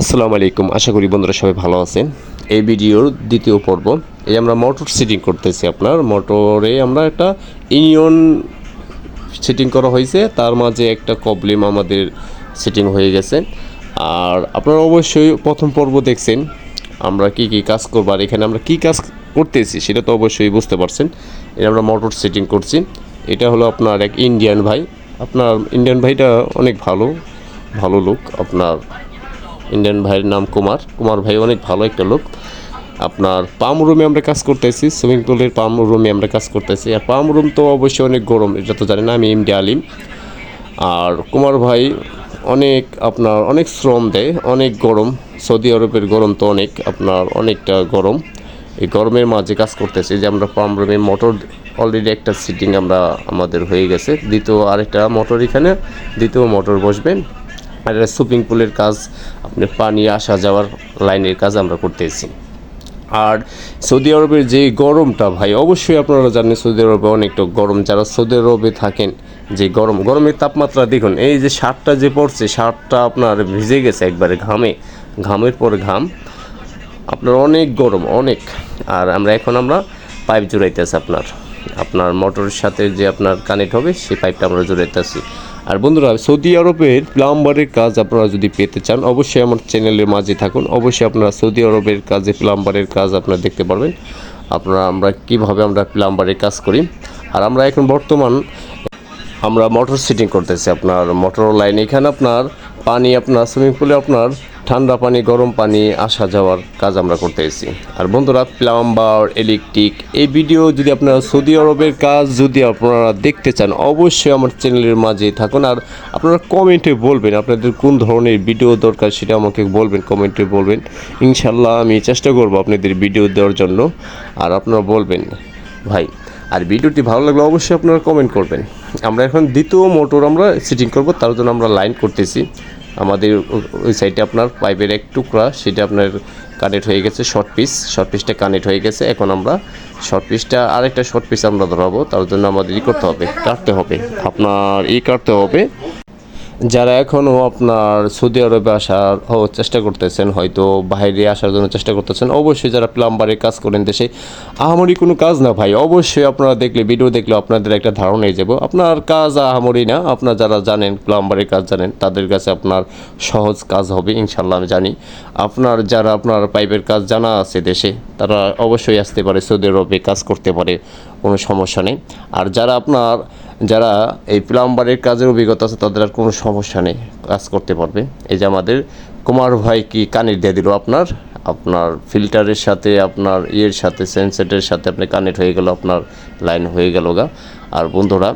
আসসালামু আলাইকুম। আশা করি বন্ধুরা সবাই ভালো আছেন। এই ভিডিওর দ্বিতীয় পর্ব, এই আমরা মোটর সিটিং করতেছি আপনার, মোটরে আমরা একটা ইউনিয়ন সিটিং করা হয়েছে, তার মাঝে একটা প্রবলেম আমাদের সিটিং হয়ে গেছে। আর আপনারা অবশ্যই প্রথম পর্ব দেখছেন, আমরা কি কি কাজ করব আর এখানে আমরা কি কাজ করতেছি সেটা তো অবশ্যই বুঝতে পারছেন। এটা আমরা মোটর সেটিং করছি, এটা হলো আপনার এক ইন্ডিয়ান ভাই। আপনার ইন্ডিয়ান ভাইটা অনেক ভালো ভালো লোক আপনার। ইন্ডিয়ান ভাইয়ের নাম কুমার। কুমার ভাই অনেক ভালো একটা লোক। আপনার পাম রুমে আমরা কাজ করতেছি, সুইমিং পুলের পাম রুমে আমরা কাজ করতেছি। আর পাম রুম তো অবশ্যই অনেক গরম, এটা তো জানি না, আমি এমডি আলিম। আর কুমার ভাই অনেক আপনার অনেক শ্রম দেয়, অনেক গরম। সৌদি আরবের গরম তো অনেক, আপনার অনেকটা গরম। এই গরমের মাঝে কাজ করতেছি, যে আমরা পাম্প রুমে মোটর অলরেডি একটা সিটিং আমরা আমাদের হয়ে গেছে। দ্বিতীয় আরেকটা মোটর এখানে, দ্বিতীয় মোটর বসবে আর এটা সুইমিং পুলের কাজ, আপনি পানি, আসা, যাওয়ার লাইনের কাজ আমরা করতেছি। আর সৌদি আরবের যে গরমটা ভাই, অবশ্যই আপনারা জানেন সৌদি আরবে অনেকটা গরম। যারা সৌদি আরবে থাকেন, যে গরম, গরমের তাপমাত্রা দেখুন, এই যে শার্টটা যে পড়ছে শার্টটা আপনার ভিজে গেছে একবারে ঘামে। ঘামের পর ঘাম, আপনার অনেক গরম, অনেক। আর আমরা এখন আমরা পাইপ জুড়াইতেছি আপনার। আপনার মোটরের সাথে যে আপনার কানেক্ট হবে, সেই পাইপটা আমরা জোড়াইতেছি। আর বন্ধুরা, সৌদি আরবের প্লাম্বারের কাজ আপনারা যদি পেতে চান, অবশ্যই আমার চ্যানেলের মাঝে থাকুন। অবশ্যই আপনারা সৌদি আরবের কাজে প্লাম্বারের কাজ আপনারা দেখতে পারবেন। আপনারা, আমরা কীভাবে আমরা প্লাম্বারের কাজ করি। আর আমরা এখন বর্তমান, আমরা মোটর সিটিং করতেছি আপনার মোটর লাইন এখানে আপনার পানি আপনার সুইমিং পুলে আপনার ঠান্ডা পানি, গরম পানি, আসা যাওয়ার কাজ আমরা করতেছি আর বন্ধুরা, প্লাম্বার, ইলেকট্রিক, এই ভিডিও যদি আপনারা সৌদি আরবের কাজ যদি আপনারা দেখতে চান, অবশ্যই আমার চ্যানেলের মাঝে থাকুন। আর আপনারা কমেন্টে বলবেন, আপনাদের কোন ধরনের ভিডিও দরকার সেটা আমাকে বলবেন, কমেন্টে বলবেন। ইনশাল্লাহ আমি চেষ্টা করব আপনাদের ভিডিও দেওয়ার জন্য। আর আপনারা বলবেন, ভাই, আর ভিডিওটি ভালো লাগলে অবশ্যই আপনারা কমেন্ট করবেন। আমরা এখন দ্বিতীয় মোটর আমরা সিটিং করব, তার জন্য আমরা লাইন করতেছি। আমাদের ওই সাইডে আপনার পাইপের এক টুকরা, সেটা আপনার কানেক্ট হয়ে গেছে শর্ট পিস শর্ট পিসটা কানেক্ট হয়ে গেছে। এখন আমরা শর্ট পিসটা আরেকটা শর্ট পিস আমরা ধরাবো, তার জন্য আমাদের ই করতে হবে, কাটতে হবে। আপনার ই কাটতে হবে। যারা এখনও আপনার সৌদি আরবে আসার চেষ্টা করতেছেন, হয়তো বাইরে আসার জন্য চেষ্টা করতেছেন, অবশ্যই যারা প্লাম্বারের কাজ করেন দেশে, আহামরি কোনো কাজ না ভাই। অবশ্যই আপনারা দেখলে ভিডিও দেখলে আপনাদের একটা ধারণা হয়ে যাব। আপনার কাজ আহামরি না, আপনার যারা জানেন প্লাম্বারের কাজ জানেন, তাদের কাছে আপনার সহজ কাজ হবে ইনশাল্লাহ আমি জানি। আপনার যারা আপনার পাইপের কাজ জানা আছে দেশে, তারা অবশ্যই আসতে পারে, সৌদি আরবে কাজ করতে পারে। কোনো সমস্যা নেই। আর যারা আপনার, যারা এই প্লাম্বারের কাজের অভিজ্ঞতা আছে, তাদের আর কোনো সমস্যা নেই, কাজ করতে পারবে। এই যে আমাদের কুমার ভাই কি কানেক্ট দিয়ে দিল আপনার? আপনার ফিল্টারের সাথে, আপনার ইয়ের সাথে, সেন্সেটের সাথে আপনি কানেক্ট হয়ে গেল, আপনার লাইন হয়ে গেল গা। আর বন্ধুরা,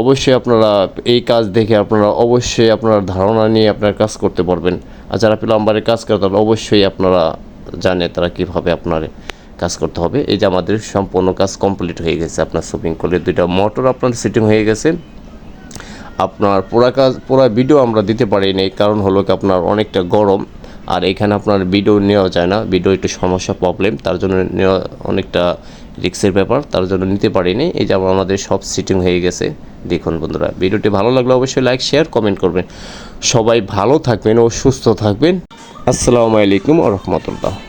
অবশ্যই আপনারা এই কাজ দেখে আপনারা অবশ্যই আপনার ধারণা নিয়ে আপনার কাজ করতে পারবেন। আর যারা প্লাম্বারের কাজ করে, তারা অবশ্যই আপনারা জানে তারা কীভাবে আপনার কাজ করতে হবে। এই যে আমাদের সম্পূর্ণ কাজ কমপ্লিট হয়ে গেছে আপনার সুইমিং পুলের দুইটা মোটর আপনার সিটিং হয়ে গেছে। আপনার পুরা কাজ, পুরা ভিডিও আমরা দিতে পারি পারিনি কারণ হলো কি আপনার অনেকটা গরম। আর এখানে আপনার ভিডিও নেওয়া যায় না। ভিডিও একটু সমস্যা প্রবলেম তার জন্য নেওয়া অনেকটা রিক্সের ব্যাপার। তার জন্য নিতে পারিনি এই যে আমাদের সব সিটিং হয়ে গেছে। দেখুন বন্ধুরা ভিডিওটি ভালো লাগলে অবশ্যই লাইক শেয়ার কমেন্ট করবেন। সবাই ভালো থাকবেন ও সুস্থ থাকবেন। আসসালামু আলাইকুম রহমতুল্লাহ।